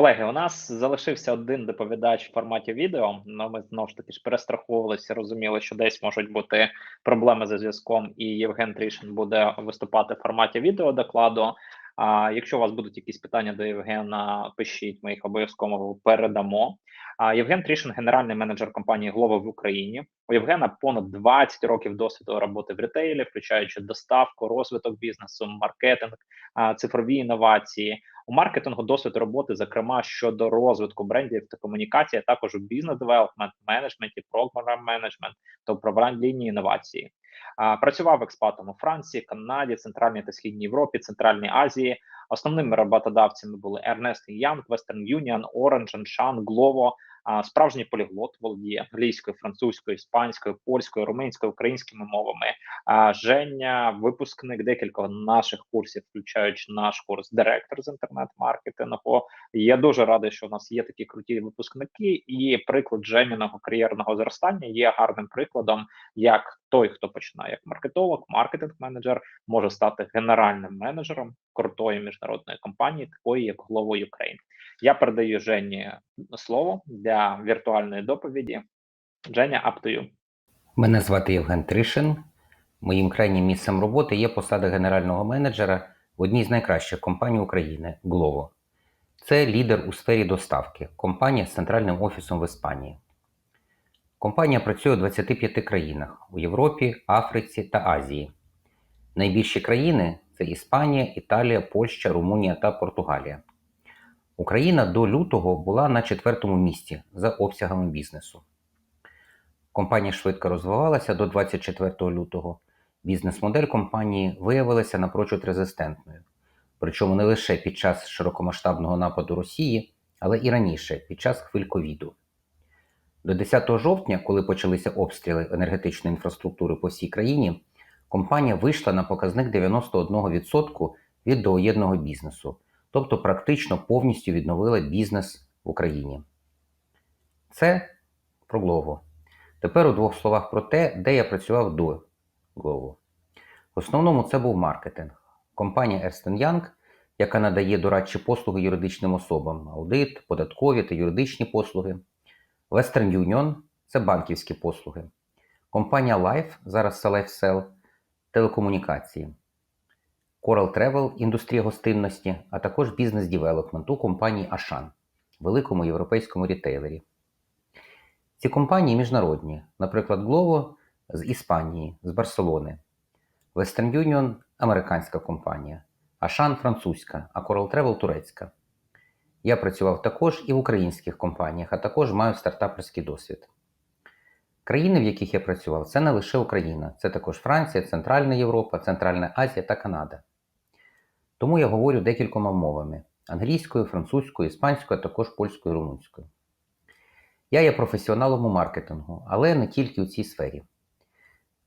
Колеги, у нас залишився один доповідач в форматі відео. але ми знову ж таки ж перестраховувалися, розуміли, що десь можуть бути проблеми зі зв'язком, і Євген Трішин буде виступати в форматі відео докладу. А якщо у вас будуть якісь питання до Євгена, пишіть, ми їх обов'язково передамо. А Євген Трішин, генеральний менеджер компанії Glovo в Україні. У Євгена понад 20 років досвіду роботи в ретейлі, включаючи доставку, розвиток бізнесу, маркетинг, цифрові інновації. У маркетингу досвід роботи, зокрема щодо розвитку брендів та комунікації, а також у бізнес-девелопмент, менеджменті, програм менеджмент та управління лінії інновації. Працював експатом у Франції, Канаді, Центральній та Східній Європі, Центральній Азії. Основними роботодавцями були Ernest Young, Western Union, Orange, Anshan, Glovo. А, Справжній поліглот володіє англійською, французькою, іспанською, польською, румунською, українськими мовами. А, Женя, випускник декількох наших курсів, включаючи наш курс директор з інтернет-маркетингу. Я дуже радий, що у нас є такі круті випускники, і приклад Женіного кар'єрного зростання є гарним прикладом, як той, хто починає як маркетолог, маркетинг-менеджер, може стати генеральним менеджером крутої міжнародної компанії, такої як Glovo Ukraine. Я передаю Жені слово для віртуальної доповіді. Женя, up to you. Мене звати Євген Тришин. Моїм крайнім місцем роботи є посада генерального менеджера в одній з найкращих компаній України Glovo. Це лідер у сфері доставки, компанія з центральним офісом в Іспанії. Компанія працює у 25 країнах у Європі, Африці та Азії. Найбільші країни це Іспанія, Італія, Польща, Румунія та Португалія. Україна до лютого була на четвертому місці за обсягами бізнесу. Компанія швидко розвивалася до 24 лютого. Бізнес-модель компанії виявилася напрочуд резистентною. Причому не лише під час широкомасштабного нападу Росії, але і раніше, під час хвиль ковіду. До 10 жовтня, коли почалися обстріли енергетичної інфраструктури по всій країні, компанія вийшла на показник 91% від доєдного бізнесу, тобто практично повністю відновила бізнес в Україні. Це про Glovo. Тепер у двох словах про те, де я працював до Glovo. В основному це був маркетинг. Компанія Ernst Young, яка надає дорадчі послуги юридичним особам, аудит, податкові та юридичні послуги. Western Union це банківські послуги. Компанія Life, зараз це LifeSell, телекомунікації. Coral Travel, індустрія гостинності, а також бізнес-девелопмент у компанії Ашан, великому європейському рітейлері. Ці компанії міжнародні, наприклад, Glovo з Іспанії, з Барселони, Western Union американська компанія, Ашан французька, а Coral Travel турецька. Я працював також і в українських компаніях, а також маю стартаперський досвід. Країни, в яких я працював, це не лише Україна, це також Франція, Центральна Європа, Центральна Азія та Канада. Тому я говорю декількома мовами: англійською, французькою, іспанською, а також польською румунською. Я є професіоналом у маркетингу, але не тільки у цій сфері.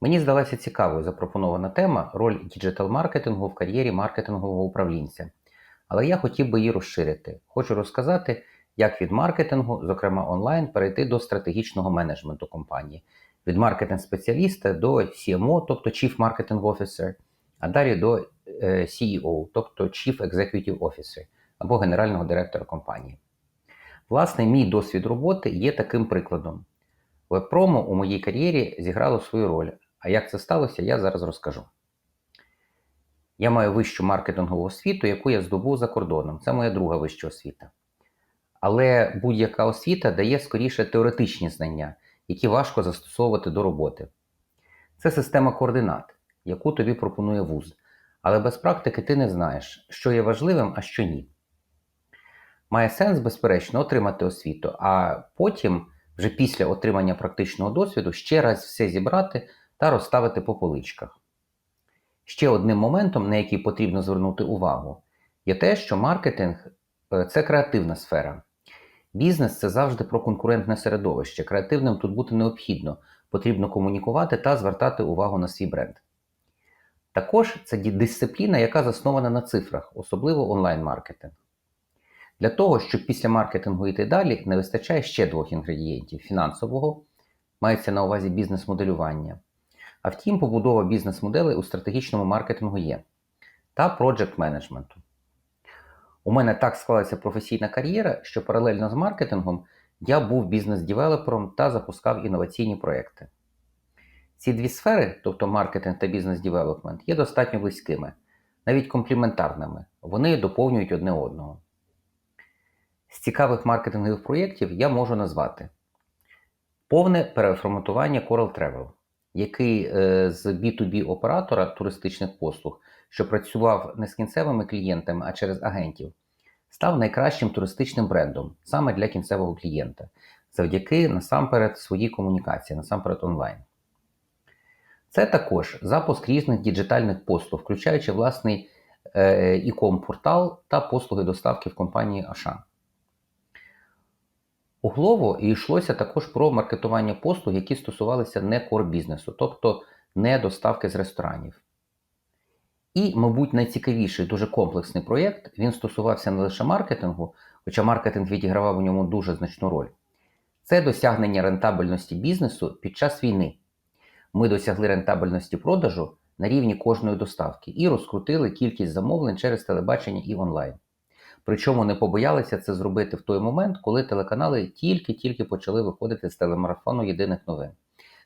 Мені здалася цікавою запропонована тема роль діджитал-маркетингу в кар'єрі маркетингового управлінця. Але я хотів би її розширити. Хочу розказати, як від маркетингу, зокрема онлайн, перейти до стратегічного менеджменту компанії, від маркетинг-спеціаліста до CMO, тобто Chief Marketing Officer, а далі до CEO, тобто Chief Executive Officer або генерального директора компанії. Власне, мій досвід роботи є таким прикладом. Веб-промо у моїй кар'єрі зіграло свою роль, а як це сталося, я зараз розкажу. Я маю вищу маркетингову освіту, яку я здобув за кордоном. Це моя друга вища освіта. Але будь-яка освіта дає скоріше теоретичні знання, які важко застосовувати до роботи. Це система координат, яку тобі пропонує вуз. Але без практики ти не знаєш, що є важливим, а що ні. Має сенс, безперечно, отримати освіту, а потім, вже після отримання практичного досвіду, ще раз все зібрати та розставити по поличках. Ще одним моментом, на який потрібно звернути увагу, є те, що маркетинг це креативна сфера. Бізнес це завжди про конкурентне середовище. Креативним тут бути необхідно, потрібно комунікувати та звертати увагу на свій бренд. Також це дисципліна, яка заснована на цифрах, особливо онлайн-маркетинг. Для того, щоб після маркетингу йти далі, не вистачає ще двох інгредієнтів: фінансового, мається на увазі бізнес-моделювання. А втім, побудова бізнес-моделей у стратегічному маркетингу є, та проджект менеджменту. У мене так склалася професійна кар'єра, що паралельно з маркетингом я був бізнес-девелопером та запускав інноваційні проекти. Ці дві сфери, тобто маркетинг та бізнес-девелопмент, є достатньо близькими, навіть компліментарними. Вони доповнюють одне одного. З цікавих маркетингових проєктів я можу назвати повне переформатування Coral Travel, який е, з B2B оператора туристичних послуг, що працював не з кінцевими клієнтами, а через агентів, став найкращим туристичним брендом саме для кінцевого клієнта, завдяки насамперед своїй комунікації, насамперед онлайн. Це також запуск різних діджитальних послуг, включаючи власний е, e-com портал та послуги доставки в компанії Ашан. У Glovo йшлося також про маркетування послуг, які стосувалися не кор бізнесу, тобто не доставки з ресторанів. І, мабуть, найцікавіший дуже комплексний проєкт він стосувався не лише маркетингу, хоча маркетинг відігравав у ньому дуже значну роль. Це досягнення рентабельності бізнесу під час війни. Ми досягли рентабельності продажу на рівні кожної доставки і розкрутили кількість замовлень через телебачення і онлайн. Причому не побоялися це зробити в той момент, коли телеканали тільки-тільки почали виходити з телемарафону єдиних новин.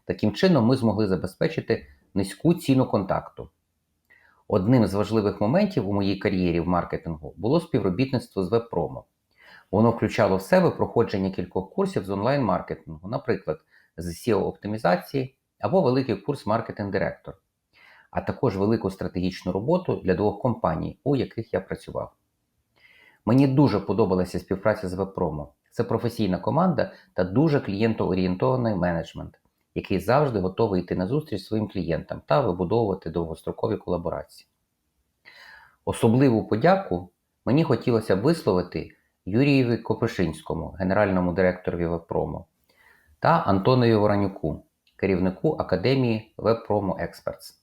Таким чином, ми змогли забезпечити низьку ціну контакту. Одним з важливих моментів у моїй кар'єрі в маркетингу було співробітництво з веб-промо. Воно включало в себе проходження кількох курсів з онлайн-маркетингу, наприклад, з SEO-оптимізації або великий курс маркетинг-директор, а також велику стратегічну роботу для двох компаній, у яких я працював. Мені дуже подобалася співпраця з веб-промо. Це професійна команда та дуже клієнтоорієнтований менеджмент, який завжди готовий йти на зустріч своїм клієнтам та вибудовувати довгострокові колаборації. Особливу подяку мені хотілося висловити Юрієві Копишинському, генеральному директорові веб-промо, та Антонові Воронюку, керівнику Академії Web-Promo Experts.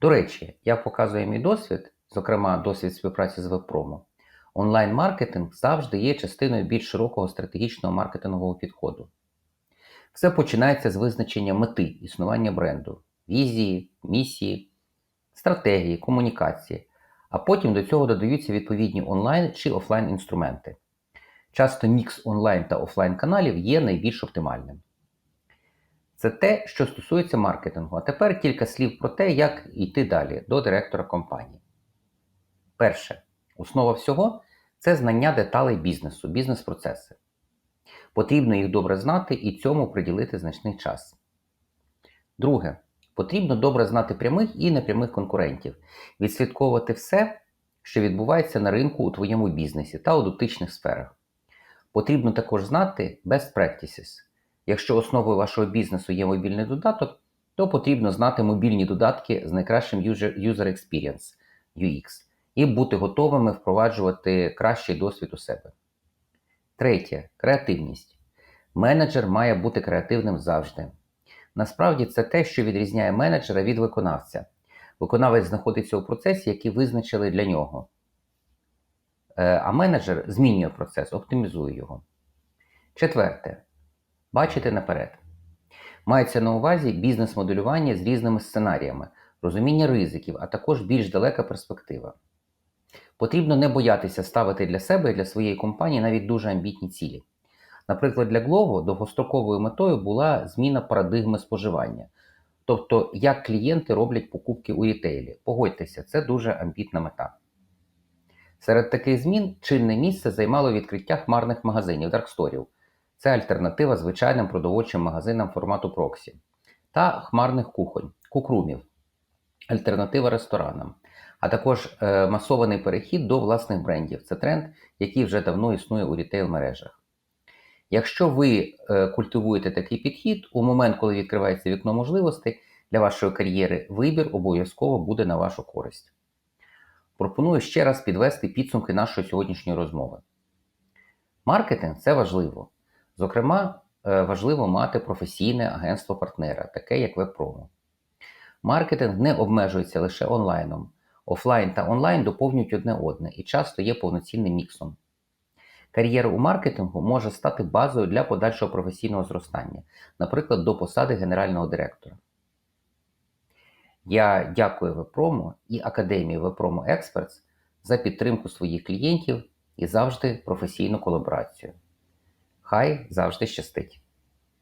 До речі, як показує мій досвід, зокрема досвід співпраці з веб-промо, онлайн-маркетинг завжди є частиною більш широкого стратегічного маркетингового підходу. Все починається з визначення мети існування бренду, візії, місії, стратегії, комунікації, а потім до цього додаються відповідні онлайн чи офлайн інструменти. Часто мікс онлайн та офлайн каналів є найбільш оптимальним. Це те, що стосується маркетингу. А тепер кілька слів про те, як йти далі до директора компанії. Перше, основа всього це знання деталей бізнесу, бізнес-процеси. Потрібно їх добре знати і цьому приділити значний час. Друге, потрібно добре знати прямих і непрямих конкурентів, відслідковувати все, що відбувається на ринку у твоєму бізнесі та у дотичних сферах. Потрібно також знати best practices. Якщо основою вашого бізнесу є мобільний додаток, то потрібно знати мобільні додатки з найкращим user, experience UX і бути готовими впроваджувати кращий досвід у себе. Третє креативність. Менеджер має бути креативним завжди. Насправді це те, що відрізняє менеджера від виконавця. Виконавець знаходиться у процесі, який визначили для нього. Е, А менеджер змінює процес, оптимізує його. Четверте. Бачити наперед. Мається на увазі бізнес-моделювання з різними сценаріями, розуміння ризиків, а також більш далека перспектива. Потрібно не боятися ставити для себе і для своєї компанії навіть дуже амбітні цілі. Наприклад, для Glovo довгостроковою метою була зміна парадигми споживання, тобто як клієнти роблять покупки у рітейлі. Погодьтеся, це дуже амбітна мета. Серед таких змін чинне місце займало відкриття хмарних магазинів дарксторів. Це альтернатива звичайним продовольчим магазинам формату Проксі, та хмарних кухонь, кукрумів, альтернатива ресторанам, а також е, масований перехід до власних брендів. Це тренд, який вже давно існує у рітейл-мережах. Якщо ви е, культивуєте такий підхід, у момент, коли відкривається вікно можливостей для вашої кар'єри, вибір обов'язково буде на вашу користь. Пропоную ще раз підвести підсумки нашої сьогоднішньої розмови. Маркетинг це важливо. Зокрема, е, важливо мати професійне агентство партнера, таке як веб-промо. Маркетинг не обмежується лише онлайном. Офлайн та онлайн доповнюють одне одне і часто є повноцінним міксом. Кар'єра у маркетингу може стати базою для подальшого професійного зростання, наприклад, до посади генерального директора. Я дякую Вепромо і Академії Вепромо Experts за підтримку своїх клієнтів і завжди професійну колаборацію. Хай завжди щастить!